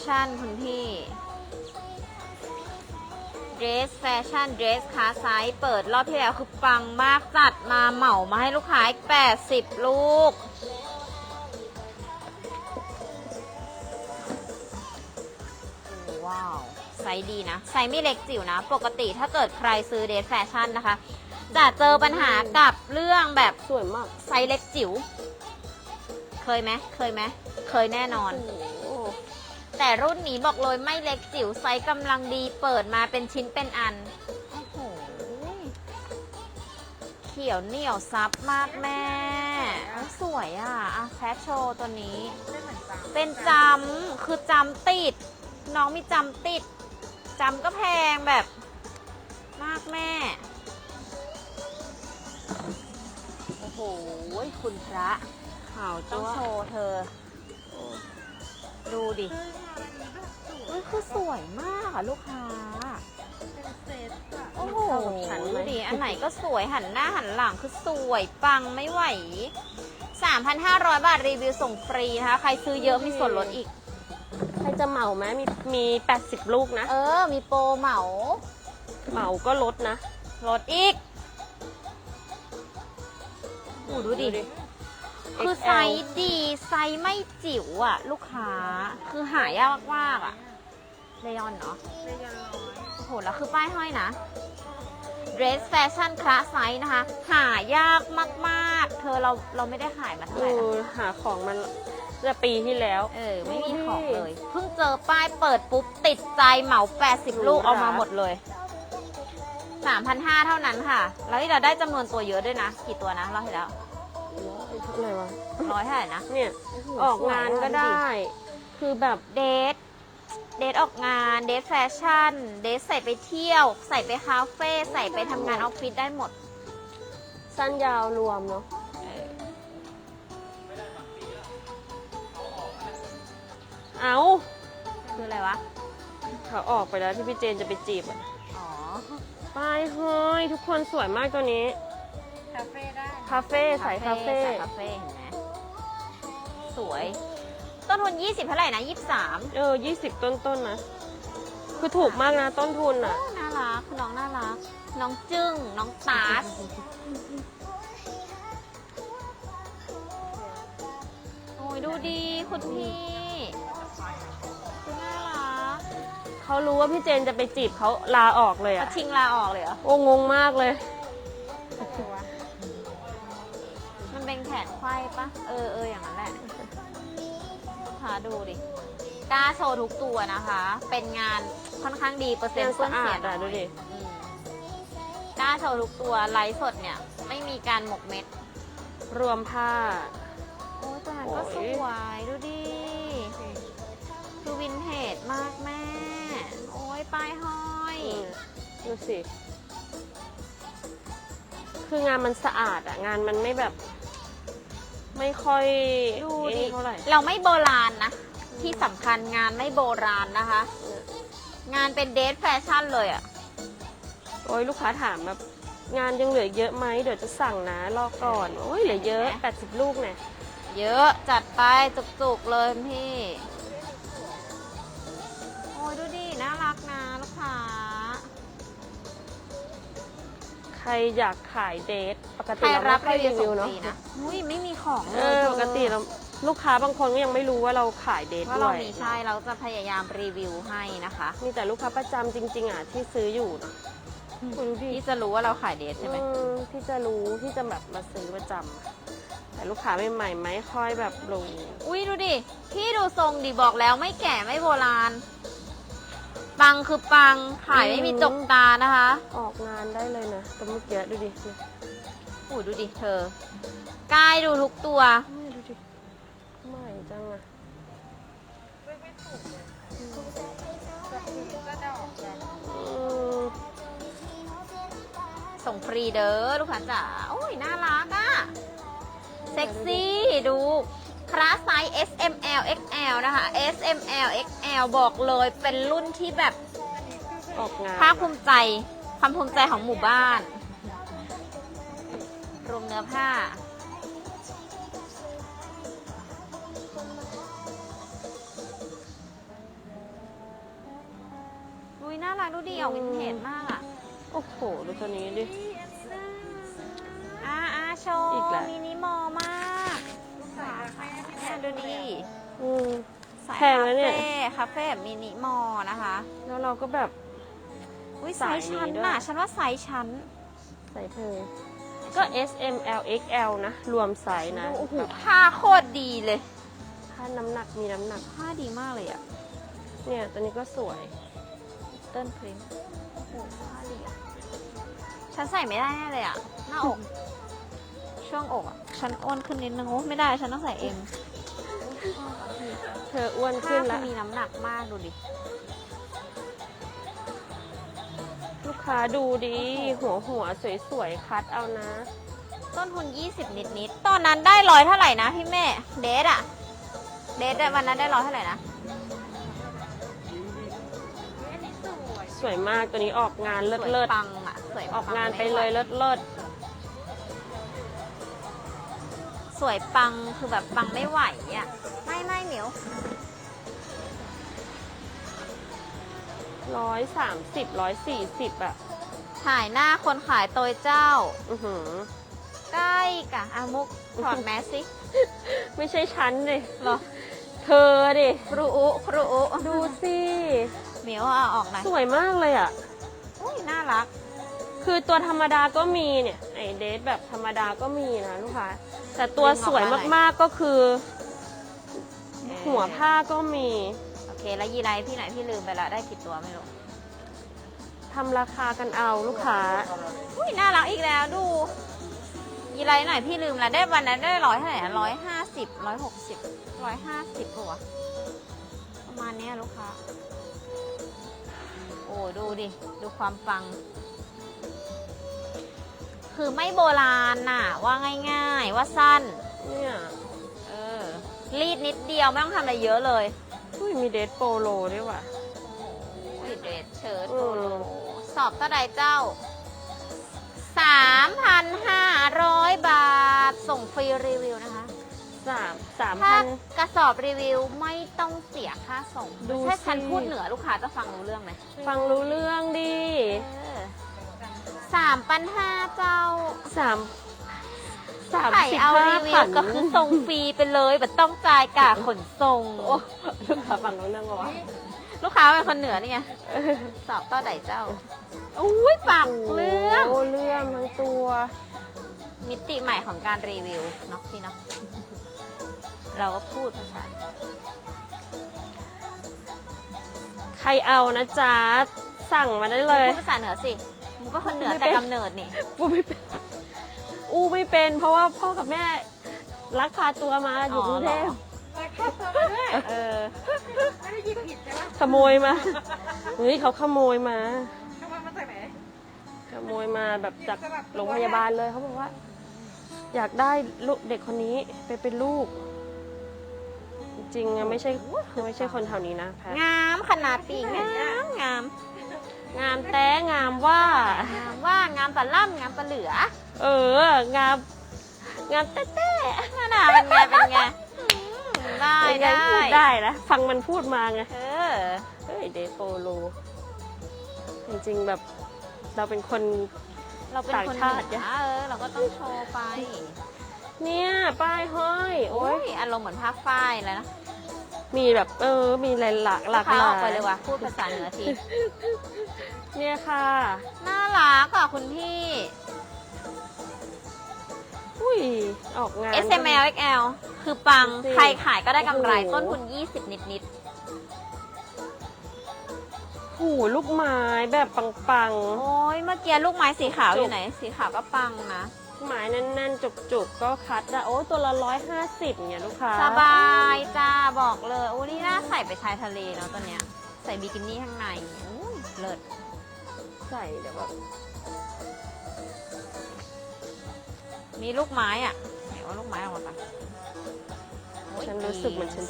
เดรสแฟชั่นคุณพี่ เดรสแฟชั่นเดรสคาไซส์เปิดรอบที่แล้วคือปังมากจัดมาเหมามาให้ลูกค้าอีก80 ลูก ว้าว ไซส์ดีนะ ไซส์ไม่เล็กจิ๋วนะ ปกติถ้าเกิดใครซื้อเดรสแฟชั่นนะคะ จะเจอปัญหากับเรื่องแบบสวยมาก ไซส์เล็กจิ๋ว เคยไหมเคยไหมเคยแน่นอนโอ้โห แต่รุ่นนี้บอกเลยไม่เล็กจิ๋วไซส์กำลังดีเปิดมาเป็นชิ้นเป็นอัน โอ้โห เขียวเหนียวซับมากแม่เอาสวยอะอะแพชโชว์ตัวนี้ เป็นจำคือจำติด น้องมีจำติดจำก็แพงแบบมากแม่ โอ้โห คุณพระข่าวต้องโชว์เธอ ดูดิเฮ้ยคือสวยมากอะลูกค้าโอ้โหเข้ากับฉันไหมดูดิ อันไหนก็สวยหันหน้าหันหลังคือสวยปังไม่ไหว 3,500 บาทรีวิวส่งฟรีนะคะ ใครซื้อเยอะมีส่วนลดอีก ใครจะเหมาไหมมีมี80 ลูกนะ เออ มีโปรเหมา เหมาก็ลดนะ ลดอีกโอ้ดูดิ คือไซ XL ส์ดีไซส์ไม่จิ๋วอะลูกค้าคือหายากมากๆอะเลยอนเนาะโอ้โห แล้วคือป้ายห้อยนะ Dress Fashion คลาสไซส์นะคะ หายากมากๆ เธอเราเราไม่ได้ขายมาเท่าเอไหร่นะอหาของมันจะปีที่แล้ว เออ ไม่มีของเลย เพิ่งเจอป้ายเปิดปุ๊บ ติดใจเหมา 80 ลูกหรูหราเอามาหมดเลย 3,500 เท่านั้นค่ะ แล้วที่เราได้จำนวนตัวเยอะด้วยนะ กี่ตัวนะ เราเห็นแล้ว อะไรวะ ร้อยเท่าไหร่นะเนี่ย ออกงานก็ได้ คือแบบเดท เดทออกงาน เดทแฟชั่น เดทใส่ไปเที่ยว ใส่ไปคาเฟ่ ใส่ไปทำงานออฟฟิศได้หมด สั้นยาวรวมเนาะเอาคืออะไรวะ เขาออกไปแล้วที่พี่เจนจะไปจีบอะอ๋อป้ายเฮ้ยทุกคนสวยมากตัวนี้ คาเฟ่ได้คาเฟ่ใส่คาเฟ่ใส่คาเฟ่เห็นไหมสวย ต้นทุน 20 เท่าไหร่นะ 23 เออยี่สิบต้นๆนนะ คือถูกมากนะต้นทุนอะโอ้น่ารัก น้องน่ารัก น้องจึ้ง น้องตาส โอ้ยดูดีคุณพี่คือน่ารักเขารู้ว่าพี่เจนจะไปจีบเขาลาออกเลยเขาอะ ชิงลาออกเลยเหรอ โอ้งงมากเลยมันเป็นแขนไขว้ปะเออเอออย่างนั้นแหละลูกค้าดูดิกล้าโชว์ทุกตัวนะคะ เป็นงานค่อนข้างดีเปอร์เซ็นต์งานเปื้อนเสียสะอาดอะน้อยดูดิอืมกล้าโชว์ทุกตัวไลฟ์สดเนี่ย ไม่มีการหมกเม็ด รวมผ้า โอ้ยตัวนั้นก็สโอ้ยวยดูดิคือวินเทจมากแม่ โอ้ยป้ายห้อยดูสิ คืองานมันสะอาดอะงานมันไม่แบบ ไม่ค่อยดูไอ้ดินี่เท่าไหร่ เราไม่โบราณนะ ที่สำคัญงานไม่โบราณนะคะ งานเป็นเดทแฟชั่นเลยอะโอ้ยลูกค้าถามแบบงานยังเหลือเยอะไหมเดี๋ยวจะสั่งนะรอก่อนโอ้ยเหลือเยอะ 80 ลูกเนี่ยเยอะจัดไปจุกๆเลยพี่ ใครอยากขายเดทปกใคติรเรารับไม่ค่อยรีรีวิวิววส่งเนาะฟรีนะอุ้ยไม่มีของเลเอยอธปกติเราลูกค้าบางคนก็ยังไม่รู้ว่าเราขายเดทว่าด้เราวยมีใช่เราจะพยายามรีวิวให้นะคะมีแต่ลูกค้าประจำจริง ๆอะที่ซื้ออยู่นะคุณดูดิที่จะรู้ว่าเราขายเดทใช่ไหมอืมที่จะรู้ที่จะแบบมาซื้อประจำอะแต่ลูกค้าใหม่ๆไม่ค่อยแบบรู้อุ้ยดูดิ พี่ดูทรงดิบอกแล้วไม่แก่ไม่โบราณ ปังคือปังขายไม่มีจกตานะคะออกงานได้เลยนะแต่เมื่อกี้ดูดิเนี่ยอู้ดูดิเธอ กายดูทุกตัวไม่ดูดิใหม่จังอะก็ดอกแบบอืมส่งฟรีเด้อลูกค้าจ๋าโอ้ย น่ารักอะเซ็กซี่ดู คลาสไซส์ S M L X L นะคะ S M L X L บอกเลยเป็นรุ่นที่แบบออกงานภาคภูมิใจความภูมิใจของหมู่บ้าน รวมเนื้อผ้า อุ้ยน่ารักดูดีออกวินเทจมากอะ โอ้โห ดูตัวนี้ดิ อ่าอ่าโชว์ อีกแลมินิมอลมาก เนี่ยดูดิอืม สายแพงแล้วเนี่ย คาเฟ่คาเฟ่แบบมินิมอลนะคะ แล้วเราก็แบบ อุ้ยไซสายส์ชั้นนี้ด้วย น่ะ ฉันว่าไซส์ชั้นใส่เธอ ก็ S M L X L นะ รวมไซส์นะโอ้โหผ้าโคตรดีเลย ถ้าน้ำหนักมีน้ำหนัก ผ้าดีมากเลยอะเนี่ยตัวนี้ก็สวย เติ้ลพรินท์โอ้โหผ้าดีอะฉันใส่ไม่ได้แน่เลยอะหน้าอก ช่วงอกอะฉันอ้วนขึ้นนิดนึงโอ้ไม่ได้ ฉันต้องใส่เอ็ม เธออ้วนผ้าขึ้นคืแล้อวมีน้ำหนักมากดูดิ ลูกค้าดูดีหัวหัวสวยๆ คัดเอานะ ต้นทุน20 นิดนิดๆตอนนั้นได้ร้อยเท่าไหร่นะพี่แม่ เดทอะเดทอะวันนั้นได้ร้อยเท่าไหร่นะ สวยมากตัวนี้ออกงานเลิศสวยเลิศปังอะสวยออกปังานไปเลยม่หวเลิศเลิศ สวยปังคือแบบปังไม่ไหวอะไม่ไม่เหมียวร้อยสามสิบร้อยสี่สิบอะถ่ายหน้าคนขายโตยเจ้า อือหือ ใกล้กะอามุกถอดแมสสิไม่ใช่ชั้นเลยเหรอ เธอดิ ครูอุครูอุดูสิ เหมียวเอาออกหน่อยสวยมากเลยอะอุ้ยน่ารัก คือตัวธรรมดาก็มีเนี่ยไอเดทแบบธรรมดาก็มีนะลูกค้าแต่ตัวสวยมากๆก็คือ หัวผ้าก็มีโอเค แล้วยีไรพี่ไหนพี่ลืมไปละได้กี่ตัวไม่รู้ทำราคากันเอาลูกค้าอุ้ยน่ารักอีกแล้วดู ยีไรหน่อยพี่ลืมละได้วันนั้นได้ร้อยเท่าไหร่ร้อยห้าสิบร้อยหกสิบร้อยห้าสิบปะวะประมาณเนี้ยลูกค้า โอ้ดูดิ ดูความปัง คือไม่โบราณน่ะ ว่าง่ายๆ ว่าสั้น เนี่ยเออรีดนิดเดียวไม่ต้องทำอะไรเยอะเลยอุ้ยมีเดทโปโลด้วยว่ะอุ้ยเดรสเชิ้ตอืโปมโลสอบเท่าใดเจ้า 3,500 บาท ส่งฟรีรีวิวนะคะ สามสามถ้าพัน กระสอบรีวิวไม่ต้องเสียค่าส่งดูถ้าฉันสิ พูดเหนือลูกค้าจะฟังรู้เรื่องไหมฟังรู้เรื่องดิ สามพันห้าเจ้าสามสามใส่สิบเอาห้ารีวิพัวนก็คือส่งฟรีไปเลยแบบต้องจ่ายกาขนส่ง โอ้ลูกค้าฟังรู้เรื่องวะลูกค้าเป็นคนเหนือนี่ไงสอบเต้าใดเจ้าอุ้ยปากเรื่องโอ้เรื่องทั้งตัว มิติใหม่ของการรีวิวเนาะพี่เนาะเราก็พูดภาษาใครเอานะจ๊ะสั่งมาได้เลย พูดภาษาเหนือสิ มึงก็คนเหนือไม่แต่เป็นกำเนิดนี่ อู้ไม่เป็นอู้ไม่เป็น เพราะว่าพ่อกับแม่ลักพาตัวมาอยู่กรุงเทพเออ ไม่ได้ยินผิดใช่ไหมขโมยมาเฮ้ยเขาขโมยมาขโมยมาจากไหน ขโมยมาแบบจากโรงพยาบาลเลยเขาบอกว่า อยากได้ลูกเด็กคนนี้ไปเป็นลูก จริงๆอะไม่ใช่ไม่ใช่คนแถวนี้นะแพท งามขนาดปีกงามงาม งามแต้งามว่า งามว่างามปลาล่ำงามปลาเหลือ เออ งาม งามแต้แต้นั่นน่ะเป็นไงเป็นไงอืมได้ยังไงได้พูดได้นะฟังมันพูดมาไง เออ เฮ้ยเดโปโล จริงๆแบบเราเป็นคน เราเป็นคนต่างเหชาติ นือเออ เราก็ต้องโชว์ไปเนี่ย ป้ายห้อย โอ้โอ้ยยอารมณ์เหมือนภาคฝ้ายเลยนะ มีแบบเออ มีหลายหลากหลากพาหอลาอกไปยเลยว่ะพูดภาษาเหนือที เนี่ยค่ะ น่ารักอะคุณพี่ อุ้ย ออกงาน S M L X L คือปังดูสิใครขายก็ได้กำไร โอ้โห ต้นทุน 20 นิดนิดหูลูกไม้แบบปังๆโอ้ยเมื่อกี้ลูกไม้สีขาวอยู่ไหน สีขาวก็ปังนะๆ ไม้แน่นๆ จุกๆ ก็คัดอะโอ้ตัวละร้อยห้าสิบเนี่ยลูกค้าสบายจ้าบอกเลยโอ้นี่น่าใส่ไปชายทะเลเนาะตัวเนี้ย ใส่บิกินี่ข้างในอุ้ยเลิศใส่เดี๋ยวแบบมีลูกไม้อะไหนว่าลูกไม้ออกมาปะโอ้ยฉันรู้สึกเหมือนฉัน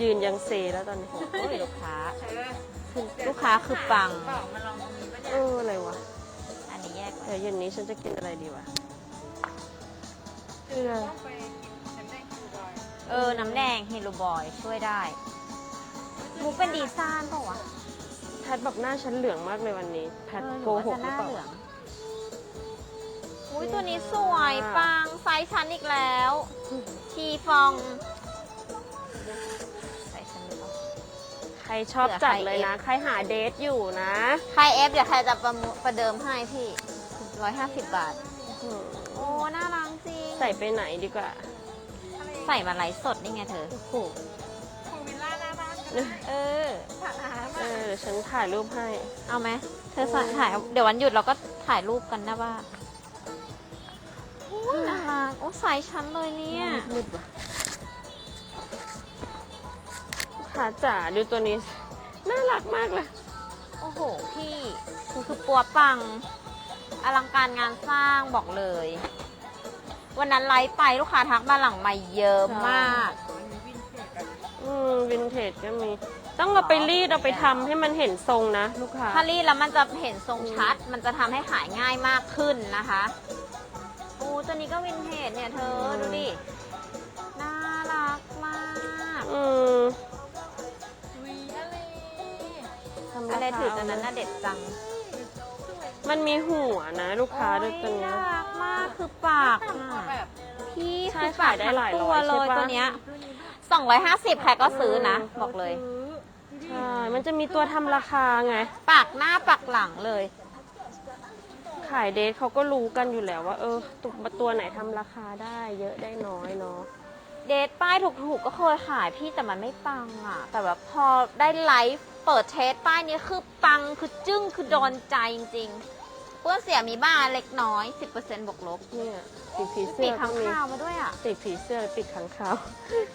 ยืนยังเซแล้วตอนนี้โอ้ยลูกค้าเออลูกค้าคือปังเปล่ามาลองตรงนี้ปะเอเนี่ยออะไรวะอันนี้แยกไว้ เดี๋ยวเย็นนี้ฉันจะกินอะไรดีวะเกลือต้องไปกินน้ำแดงคูบอยเออ น้ำแดงเฮโลบอยช่วยได้มุกเป็นดีซ่านเปล่าวะแพทบอกหน้าฉันเหลืองมากเลยวันนี้ แพทเออโกหกนูหรือว่าจะเปน้ล่าลืงอุ้ยตัวนี้สวยค่ะปังไซส์ชั้นอีกแล้ว ทีฟองใส่ชั้นหรือเปล่า ใครชอบจัดเลยนะ ใครหาเดทอยู่นะ ใครเอฟเดี๋ยวใครจะประมูประเดิมให้พี่ ร้อยห้าสิบบาทอืมโอ้ น่ารักจริง ใส่ไปไหนดีกว่า ใส่มาไลฟ์สดนี่ไงเธอ โอ้โหของวิลล่าหน้าบ้านก็ได้เออ สระน้ำเออะอเดี๋ยวฉันถ่ายรูปให้ เอาไหม เธอถ่ายถ่าย เดี๋ยววันหยุดเราก็ถ่ายรูปกันนะว่าโอ้ยน่ารักโอ้ใส่ชั้นเลยเนี่ย มืดว่ะหาจ๋าดูตัวนี้ น่ารักมากเลย โอ้โห พี่คือปัวปัง อลังการงานสร้างบอกเลย วันนั้นไลฟ์ไปลูกค้าทักมาหลังใหม่เยอะมากอืมวินเทจก็มี ต้องเอาไปรีดเอาไปทำให้มันเห็นทรงนะ ลูกค้า ถ้ารีดแล้วมันจะเห็นทรงชัด มันจะทำให้ขายง่ายมากขึ้นนะคะโอ้ตัวนี้ก็วินเทจเนี่ยเธออืมดูดิ น่ารักมาก อืมวีอะไรทำอะไรราคาถือตัวนั้นน่าเด็ดจัง มันมีหัวนะลูกค้าดูตัวโอ้ยเนี้น่ายรักมากคือปากต่ำกว่าอะแบบพี่ใช่คือขายได้หลายทั้งร้ตัวอยเลยใช่ปะ ตัวเนี้ย250 ใครก็ซื้อนะ บอกเลย ใช่ มันจะมีตัวทำราคาไง ปากหน้าปากหลังเลย ขายเดทเขาก็รู้กันอยู่แล้วว่า เออตัวตัวไหนทำราคาได้เยอะได้น้อยเนาะ เดทป้ายถูกๆก็เคยขายพี่แต่มันไม่ปังอะแต่แบบพอได้ไลฟ์เปิดเทสป้ายนี้คือปังคือจึ้งคือโดนใจจริงๆ เพื่อนเสียมีบ้างเล็กน้อย 10%บวกลบเนี่ยปีกผีปีเสื้อกข้างก็มีข้าวมาด้วยอะปีกผีเสื้อปีกขังขาว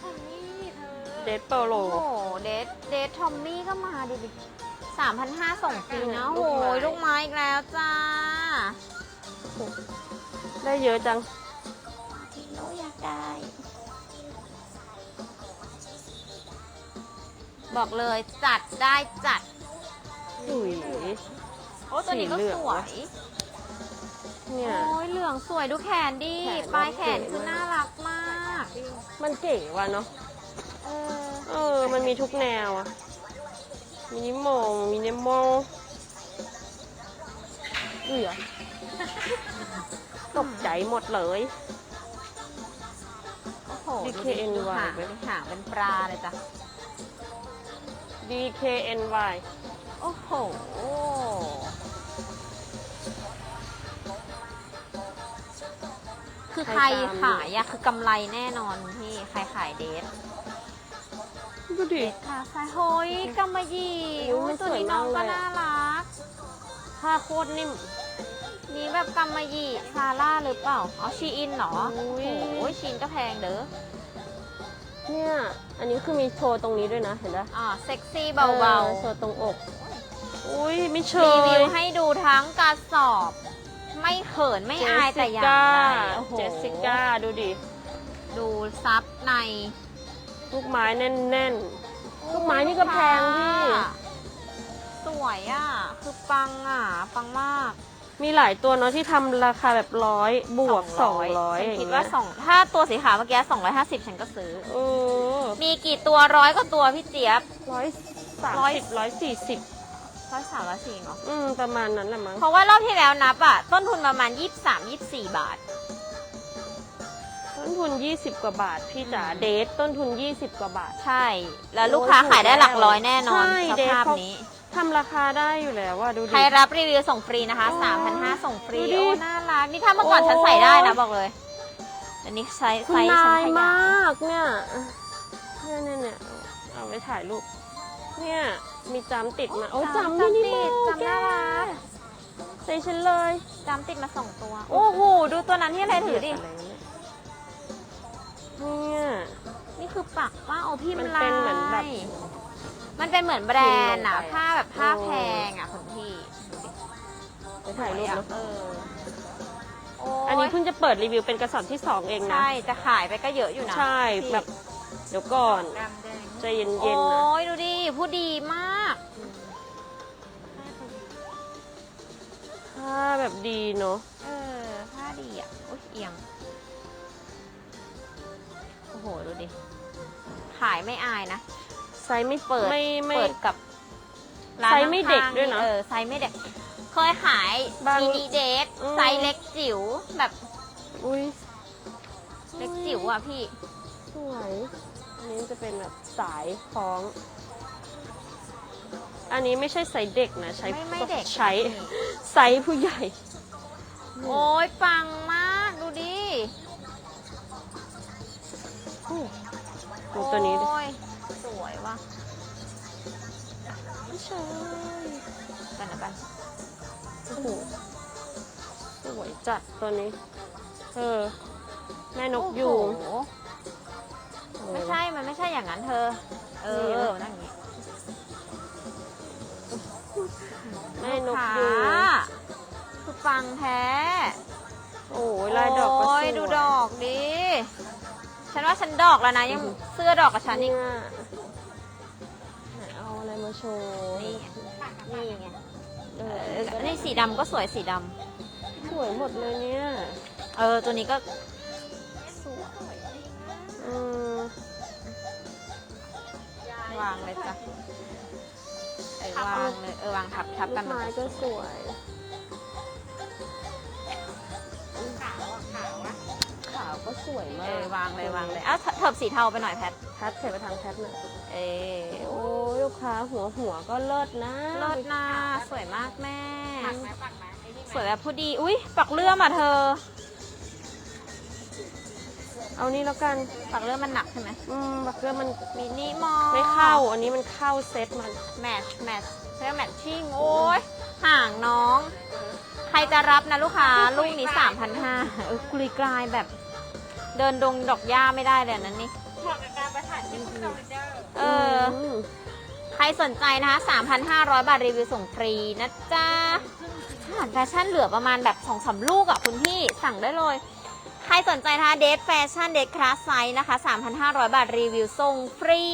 ของนี่เธอเดทโปโล โอ้โหเดทเดททอมมี่ก็มาดิดิสามพันห้าส่งฟรีนะลูโอ้กไม้ยลูกไม้อีกแล้วจ้า ได้เยอะจัง หนูอยากได้ บอกเลยจัดได้จัด อุ้ย โอ้ตัวนี้ก็สีเหลืสองววะ ย เนี่ย โอ้ยเหลืองสวยดูแขนดิแขนปลายแขนเก๋คือมากน่ารักมาก มันเก๋ว่ะเนาะ เออ เออ มันมีทุกแนวอะมินิมอลมินิมอลเหลือตกใจหมดเลย โอ้โห DKNY ดูดิดูหางดูหางเป็นปลาเลยจ้ะ DKNY โอ้โห คือใครใครตามอยู่ขายอะคือกำไรแน่นอนพี่ใครขายเดทดูดิ เดทค่ะใช่โฮ้ยกำมะหยี่โอ้โอ้ยยตัวนี้น้องสวยก็มากเลยอะน่ารักผ้าโคตรนิ่มนี่แบบกำมะหยี่ซาร่าหรือเปล่าอ๋อชีอินเหรอโอ้โอ้ยโหชีอินก็แพงเด้อเนี่ย อันนี้คือมีโชว์ตรงนี้ด้วยนะเห็นปะอ่าเซ็กซี่เบาออโชว์ตรงอก อุ้ยไม่เชๆรีวิยวให้ดูทั้งกระสอบ ไม่เขินไม่อายแต่อย่างใดโอ้โหเจสสิก้าดูดิ ดูซับในลูกไม้แน่นๆ ลูกไม้นี่ก็แพงพี่ สวยอะ คือปังอะ ปังมาก มีหลายตัวเนาะที่ทำราคาแบบร้อยบวกสองร้อยฉัอนย่างคิดเงี้ว่ายสองถ้าตัวสีขาวเมื่อกี้สองร้อยห้าสิบฉันก็ซื้อเออมีกี่ตัวร้อยกว่าตัวพี่เจี๊ยบร้อยสามร้อยสิบร้อยสี่สิบ ร้อยสามร้อยสี่เนาะอืม ประมาณนั้นแหละมั้ง เพราะว่ารอบที่แล้วนับอะต้นทุนประมาณยี่สิบสามยี่สิบสี่บาท ต้นทุน 20 กว่าบาท พี่จ๋าอืม เดทต้นทุน 20 กว่าบาท ใช่ แล้วลูกค้าขายได้หลักร้อยแน่นอนใช่สเดทภาพเขา นี้ ทำราคาได้อยู่แล้วว่าดูดิ ใครรับรีวิวส่งฟรีนะคะอ๋อสามพันห้าส่งฟรี ดูดิโอ้ น่ารัก นี่ถ้าเมื่อก่อนโอ้ฉันใส่ได้นะบอกเลย อันนี้ไซส์คุไซณส์นาฉันยขมยายากเนี่ยเนี่ยเนี่ยเนี่ยเอาไว้ถ่ายรูปเนี่ย มีจำติดมา โอ้ยจำจำนี่ติดจำน่ารักใส่ฉันเลยจำติดมาสองตัว โอ้โห ดูตัวนั้นที่อะไรถือดิะไรเนี่ยเนี่ย นี่คือปักว่าเอาพี่มันลาเป็นเหมือนแบบยมันเป็นเหมือนแบรนด์อะพิมพ์ลงไปผ้าแบบผ้าโอ้แพงอะคุณพี่ไปถ่ายรูปเนาะเออโอันนี้เพิ่งจะเปิดรีวิวเป็นกระสอบที่สองเองนะ ใช่ จะขายไปก็เยอะอยู่นะ ใช่พี่แบบ เดี๋ยวก่อน ดำแดง ใจเย็โอ้นๆนะยดูดิผู้ดีมากผ้าแบบดีเนาะเออผ้าดีอะโอ้ยเอียง โอ้โห ดูดิ ขายไม่อายนะ ไซส์ไม่เปิด ไม่ไม่ เปิดกับเร้านไซส์ไม่เด็กข้างๆด้วยนะเออไซส์ไม่เด็ก เคยขายบางมินิเดทอืม ไซส์เล็กจิ๋วแบบอุ้ยเล็กจิ๋วอะพี่ สวย อันนี้จะเป็นแบบสายคล้อง อันนี้ไม่ใช่ไซส์เด็กนะ ใช้ไม่ไม่เด็ก ใช้ไซส์ผู้ใหญ่ โอ้ยปังมาก ดูดิดูตัวนี้ดิโอ้ยสวยว่ะไม่ใช่กันนะกันโอ้โหสวยจัดตัวนี้ เออ แม่นกยูงโอ้โหเออ ไม่ใช่ มันไม่ใช่อย่างนั้นเธอ เออนี่นะนั่งอย่างนี้แม่นกขายูงคือปังแท้ โอ้ยลายดอกก็สโอ้วยยดูดอกดิ ฉันว่าฉันดอกแล้วนะยังเสื้อดอกกับฉันอีก เนี่ยไหนเอาอะไรมาโชว์นี่ไงนี่ไงเอเอออนี่สีดำก็สวยสีดสวยหมดเลยเนี่ยำเออ ตัวนี้ก็สวยอืม วางเลยจ้ะเออวางเลยเออวางทับทับลูกันกไม้ก็สวยขาวอะขาวอะขาวก็สวยเอมากอวางเลยวางเลยอ้าวเถเถิบสีเทาไปหน่อยแพทแพทเสร็จไปทางแพทหน่อยเออโอ้ยลูกค้าหัวหัวก็เลิศนะเลิศนะสวยมากแม่ ปักไหมปักไหมไอ้นี่สวยแบบผู้ดี อุ้ยปักเลื่อมอะเธอ เอานี่แล้วกันปักเลื่อมมันหนักใช่ไหมอืมบักเกอร์มันมินิมอลไม่เข้า อันนี้มันเข้าเซ็ตมัน แมทช์แมทช์เรียกแมทชิ่ง โอ้ยห่างน้อง ใครจะรับนะลูกค้าลูกนี้3,500เออกุลีกลายแบบ เดินดงดอกหญ้าไม่ได้เลยอันนั้นนี่ เหมาะกับการไปถ่ายที่คาลิเดอร์เออใครสนใจนะคะ 3,500 บาทรีวิวส่งฟรีนะจ๊ะอาหารแฟชั่นเหลือประมาณแบบ2อสลูกอะคุณพี่สั่งได้เลยใครสนใจนะคะเดทแฟชั่นเดทคลาสไซส์นะคะ 3,500 บาทรีวิวส่งฟรี